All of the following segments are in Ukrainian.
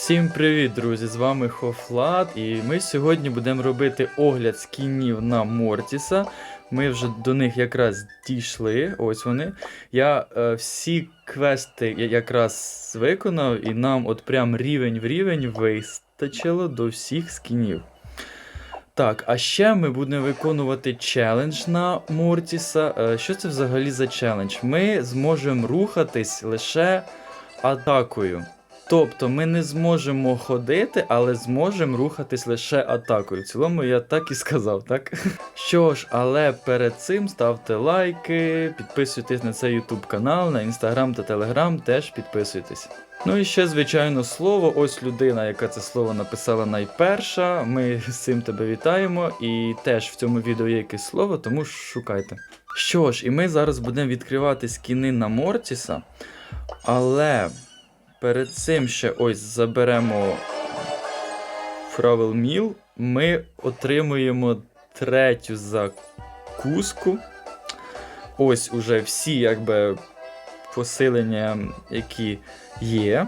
Всім привіт, друзі! З вами Хофлат, і ми сьогодні будемо робити огляд скінів на Мортіса. Ми вже до них якраз дійшли. Ось вони. Я е, всі квести якраз виконав, і нам от прям рівень в рівень вистачило до всіх скінів. Так, а ще ми будемо виконувати челендж на Мортіса. Е, що це взагалі за челендж? Ми зможемо рухатись лише атакою. Тобто ми не зможемо ходити, але зможемо рухатись лише атакою. В цілому я так і сказав, так? Що ж, але перед цим ставте лайки, підписуйтесь на цей YouTube канал, на інстаграм та телеграм теж підписуйтесь. Ну і ще, звичайно, слово. Ось людина, яка це слово написала найперша. Ми з цим тебе вітаємо. І теж в цьому відео є якесь слово, тому шукайте. Що ж, і ми зараз будемо відкривати скіни на Мортіса. Але перед цим ще ось заберемо Фравел Міл. Ми отримуємо третю закуску. Ось уже всі якби посилення, які є.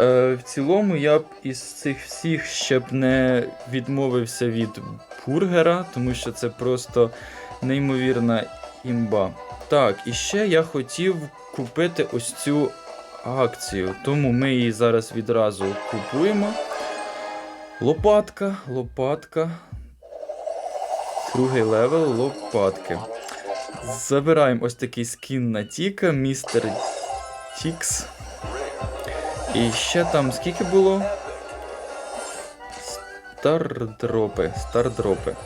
Е, в цілому я б із цих всіх ще б не відмовився від бургера, тому що це просто неймовірна імба. Так, і ще я хотів купити ось цю акцію, тому ми її зараз відразу купуємо. Лопатка, лопатка. Другий левел лопатки. Забираємо ось такий скін на Тіка, містер Тікс. І ще там скільки було? Стардропи. Стардропи.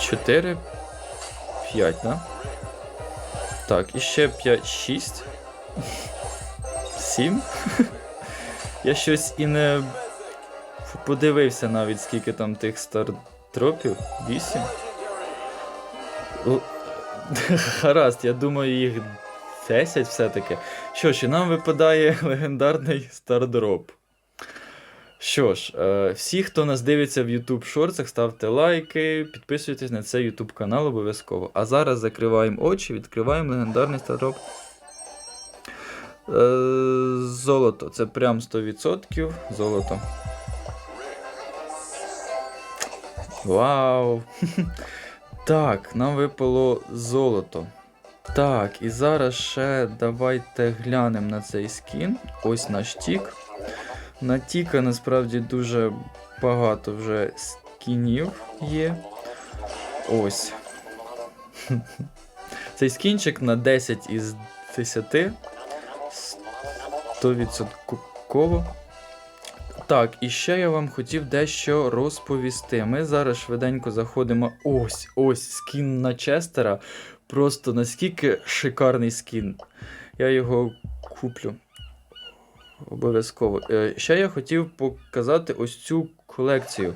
4, 5, да? Так, і ще 5, 6. 7. Я щось і не подивився навіть, скільки там тих стардропів. 8. Гаразд, я думаю, їх 10 все-таки. Що ж, і нам випадає легендарний стардроп. Що ж, е, всі, хто нас дивиться в YouTube шорцах, ставте лайки, підписуйтесь на цей YouTube канал обов'язково. А зараз закриваємо очі, відкриваємо легендарний стардроп. Е, золото. Це прям 100% золото. Вау! Так, нам випало золото. Так, і зараз ще давайте глянемо на цей скін. Ось наш тік. На Тіка насправді дуже багато вже скінів є. Ось. Цей скінчик на 10 із 10. 100%. Так, і ще я вам хотів дещо розповісти. Ми зараз швиденько заходимо. Ось, ось скін на Честера. Просто наскільки шикарний скін. Я його куплю. Обов'язково. Е, Ще я хотів показати ось цю колекцію.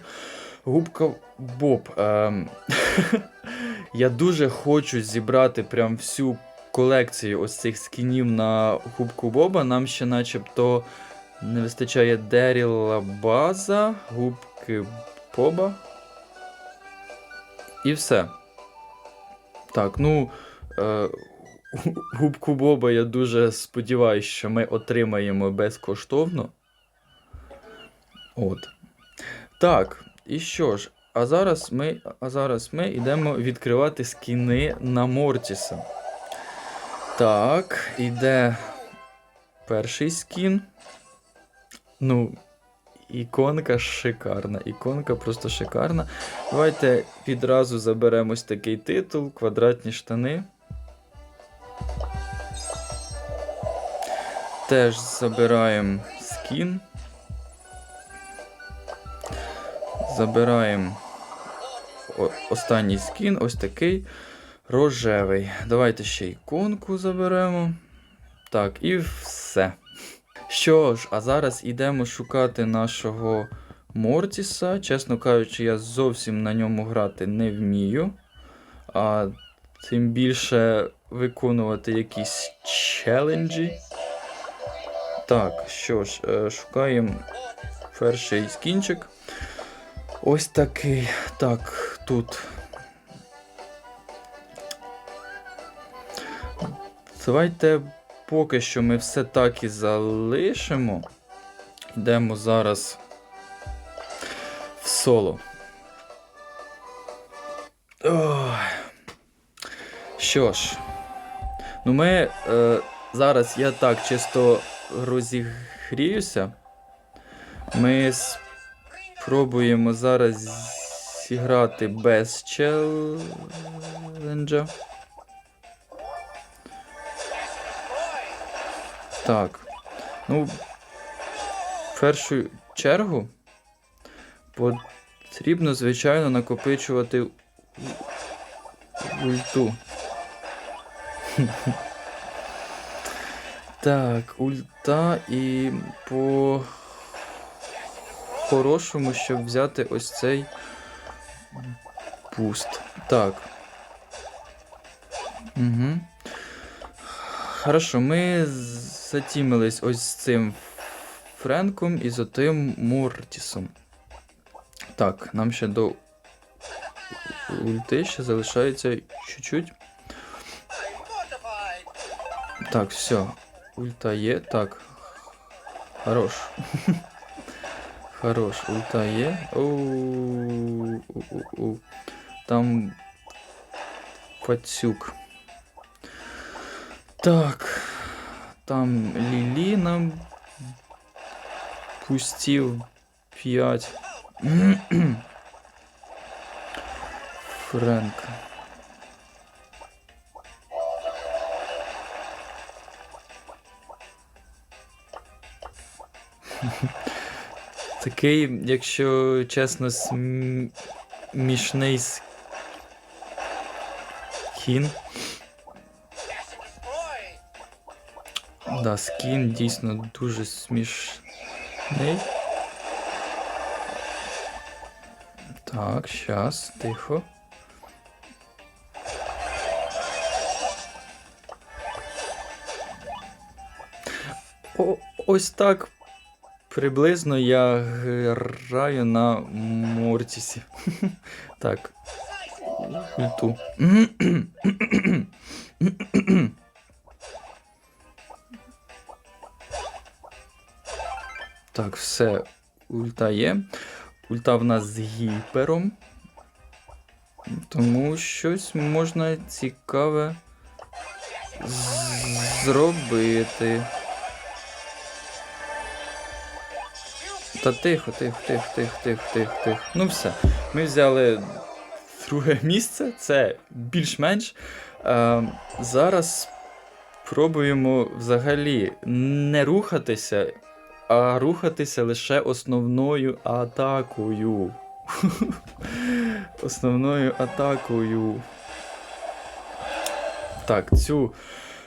Губка Боб. Ем, я дуже хочу зібрати прям всю колекцію ось цих скінів на губку Боба. Нам ще начебто не вистачає Деріла База, губки Боба. І все. Так, ну. Е, Губку Боба я дуже сподіваюся, що ми отримаємо безкоштовно. От. Так, і що ж, а зараз ми, а зараз ми йдемо відкривати скіни на Мортіса. Так, іде перший скін. Ну, іконка шикарна. Іконка просто шикарна. Давайте відразу заберемо ось такий титул, квадратні штани. Теж забираємо скін. Забираємо останній скін, ось такий рожевий. Давайте ще іконку заберемо. Так, і все. Що ж, а зараз йдемо шукати нашого Мортіса. Чесно кажучи, я зовсім на ньому грати не вмію. А тим більше виконувати якісь челенджі. Так, що ж, е, шукаємо перший скінчик. Ось такий. Так, тут. Давайте поки що ми все так і залишимо. Йдемо зараз в соло. Ой. Що ж, ну ми е, зараз я так чисто розігріюся. Ми спробуємо зараз зіграти без челенджа. Так. Ну, в першу чергу потрібно, звичайно, накопичувати ульту. Так, ульта і по хорошому, щоб взяти ось цей буст. Так. Угу. Хорошо, ми затімились ось з цим Френком і з отим Мортісом. Так, нам ще до ульти ще залишається чуть-чуть. Так, все. Ульта є. Так. Хорош. Хорош, ульта є. Оу-у-у-у. Там пацюк. Так. Там Лілі нам пустів 5. Френк. Такий, якщо чесно, смішний скін. Да, скін дійсно дуже смішний. Так, щас, тихо. О, ось так приблизно я граю на Мортісі. так. Ульту. Так, все. Ульта є. Ульта в нас з гіпером. Тому щось можна цікаве зробити. Та тихо, тихо, тихо, тихо, тихо, тихо, тихо. Ну все. Ми взяли друге місце, це більш-менш. Е, зараз пробуємо взагалі не рухатися, а рухатися лише основною атакою. Основною атакою. Так, цю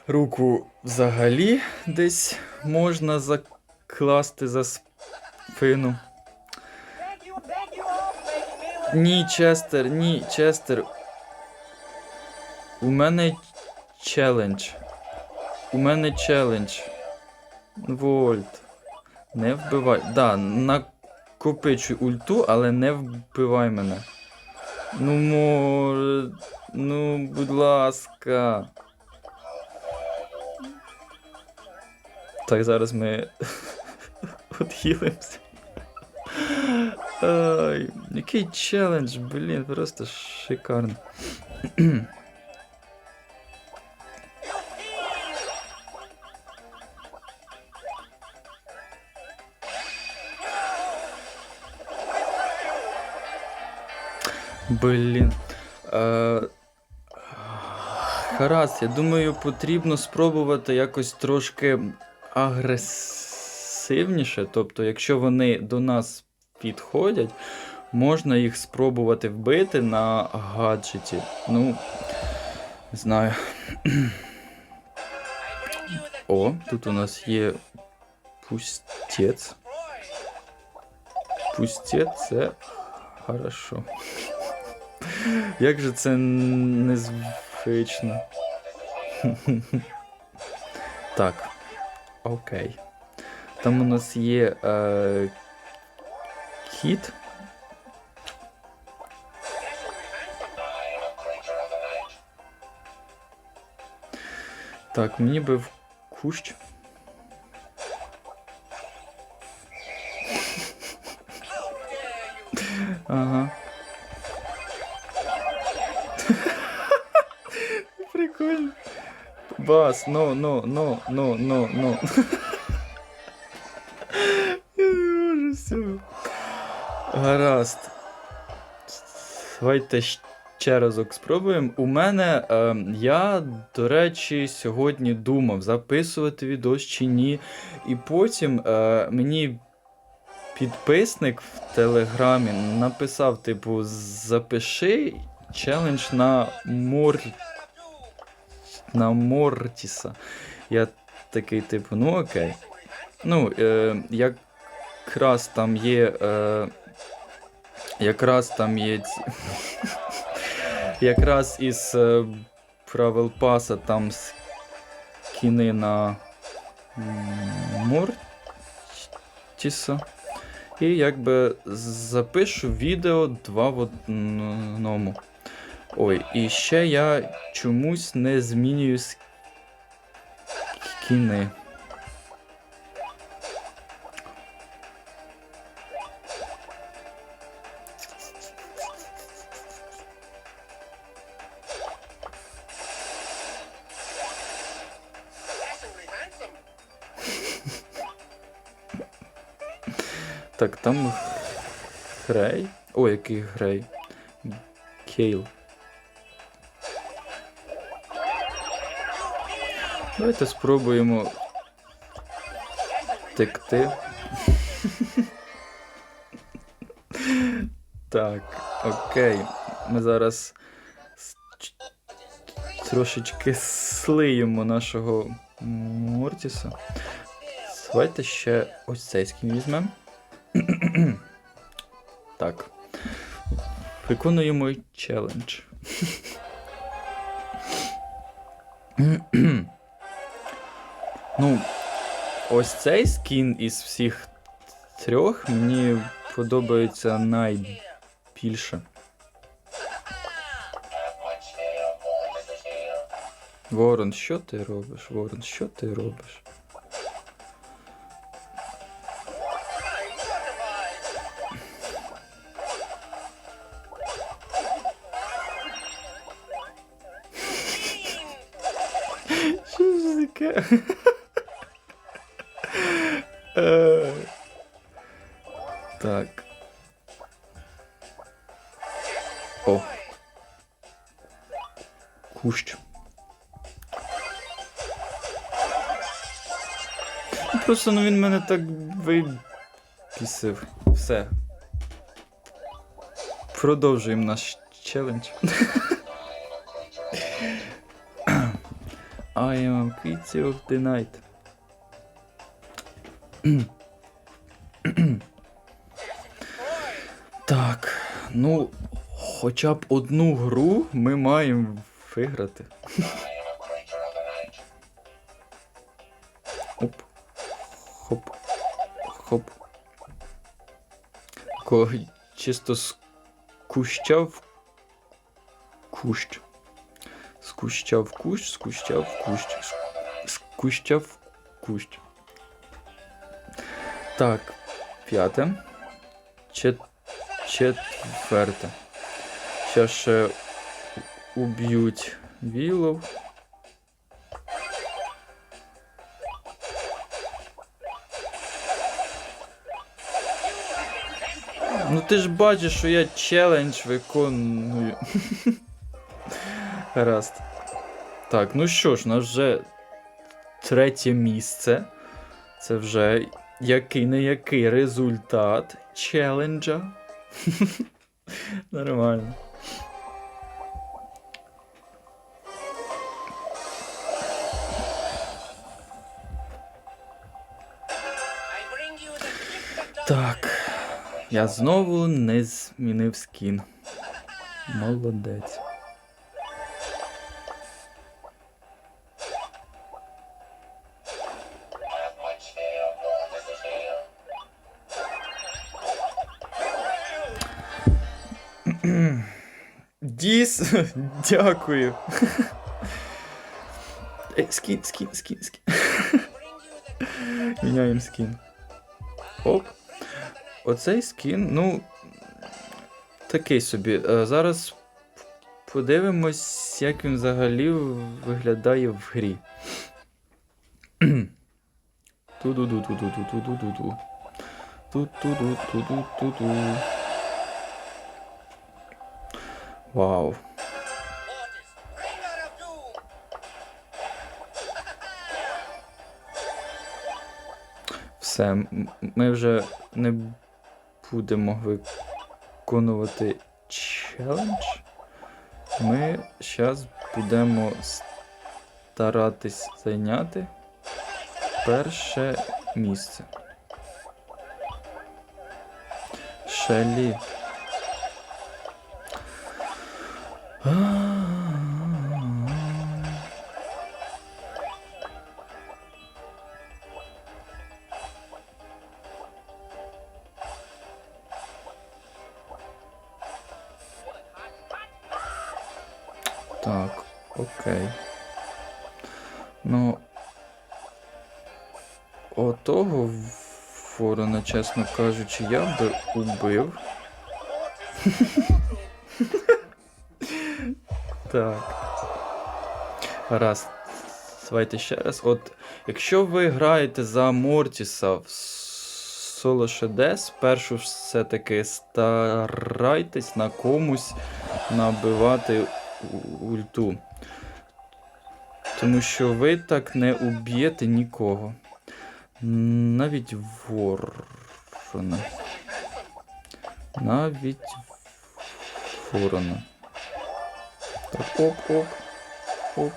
руку взагалі десь можна закласти за спину. Ні, Честер, ні, Честер. У мене челендж. У мене челендж. Вольт. Не вбивай. Да, накопичуй ульту, але не вбивай мене. Ну, може. Ну, будь ласка. Так, зараз ми відхилимося. Ай, який челендж, блін, просто шикарно. Блін. Е, Гаразд, я думаю, потрібно спробувати якось трошки агресивніше. Тобто, якщо вони до нас підходять, можна їх спробувати вбити на гаджеті. Ну, не знаю. О, тут у нас є пустець. Пустець це хорошо. Як же це незвично. Так. Окей. Там у нас є е, кіт. Так, мені би кущ. Ага. Бас, ну, ну, ну, ну, ну, ну. Я не можу все. Гаразд. Давайте ще разок спробуємо. У мене, е, я, до речі, сьогодні думав, записувати відос чи ні. І потім е, мені підписник в Телеграмі написав: типу, запиши челендж на Мор... на Мортіса. Я такий, типу, ну окей. Ну, е, якраз там є. Е, якраз там є. Якраз із е, правил паса там скіни на Мортіса. І якби запишу відео два в одному. Ой, і ще я чомусь не змінюю скіни. Так, там Грей. О, який Грей. Кейл. Давайте спробуємо текти. Так, окей. Ми зараз трошечки слиємо нашого Мортіса. Давайте ще ось цей скін візьмемо. Так. Виконуємо челендж. ну, ось цей скін із всіх трьох мені подобається найбільше. Ворон, що ти робиш? Ворон, що ти робиш? Що ж таке? Кущ. Ну, Просто ну він мене так випісив. Все. Продовжуємо наш челендж. I am Kitty of the Night. так, ну, хоча б одну гру ми маємо виграти. Оп. Хоп. Хоп. Ко чисто з куща в кущ. З в кущ, з в кущ. З куща в кущ. Так, п'яте. Чет... Четверте. Ще ще уб'ють вілов. Ну ти ж бачиш, що я челендж виконую. Гаразд. Так, ну що ж, у нас вже третє місце. Це вже який не який результат челенджа. Нормально. Я знову не змінив скін. Молодець. Діс, дякую. Е, Скін, скін, скін, скін. Міняємо скін. Оп. Оцей скін, ну. Такий собі. Е, зараз подивимось, як він взагалі виглядає в грі. Ту-ду-ду-ту-ду-ту-ду-ду-ду. Ту-ту-ду-ту-ду-ту-ду. Вау. Все, ми вже не будемо виконувати челендж. Ми зараз будемо старатись зайняти перше місце. Шелі. Окей. Ну. Отого ворона, чесно кажучи, я би убив. Так. Раз. Давайте ще раз. От, якщо ви граєте за Мортіса в Соло ШД, спершу все-таки старайтесь на комусь набивати ульту. Тому що ви так не уб'єте нікого. Навіть ворона. Навіть ворона. Так, оп, оп.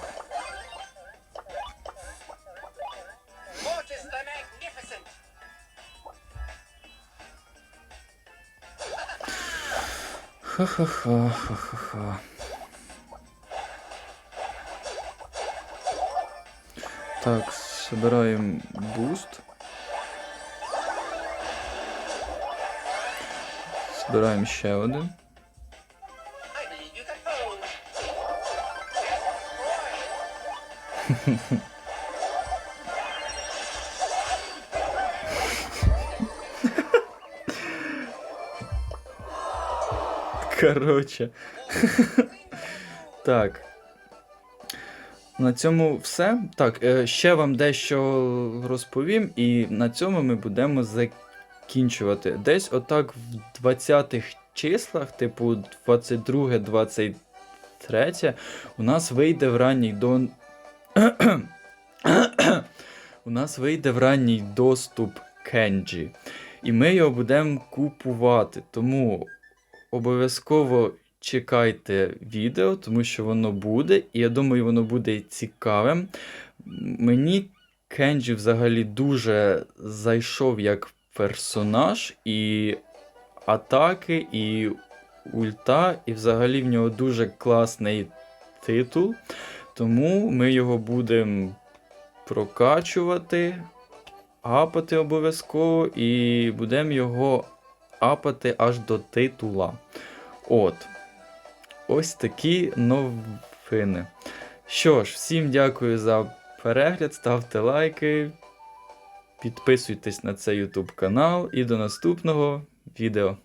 Ха-ха-ха, ха-ха-ха. Так, собираем буст. Собираем еще один. Короче. Так. На цьому все. Так, е, ще вам дещо розповім, і на цьому ми будемо закінчувати. Десь отак в 20-х числах, типу 22-23, у нас вийде в ранній до. у нас вийде в ранній доступ Кенджі. І ми його будемо купувати. Тому обов'язково чекайте відео, тому що воно буде, і я думаю, воно буде цікавим. Мені Кенджі взагалі дуже зайшов як персонаж, і атаки, і ульта, і взагалі в нього дуже класний титул. Тому ми його будемо прокачувати, апати обов'язково, і будемо його апати аж до титула. От. Ось такі новини. Що ж, всім дякую за перегляд, ставте лайки, підписуйтесь на цей YouTube канал і до наступного відео.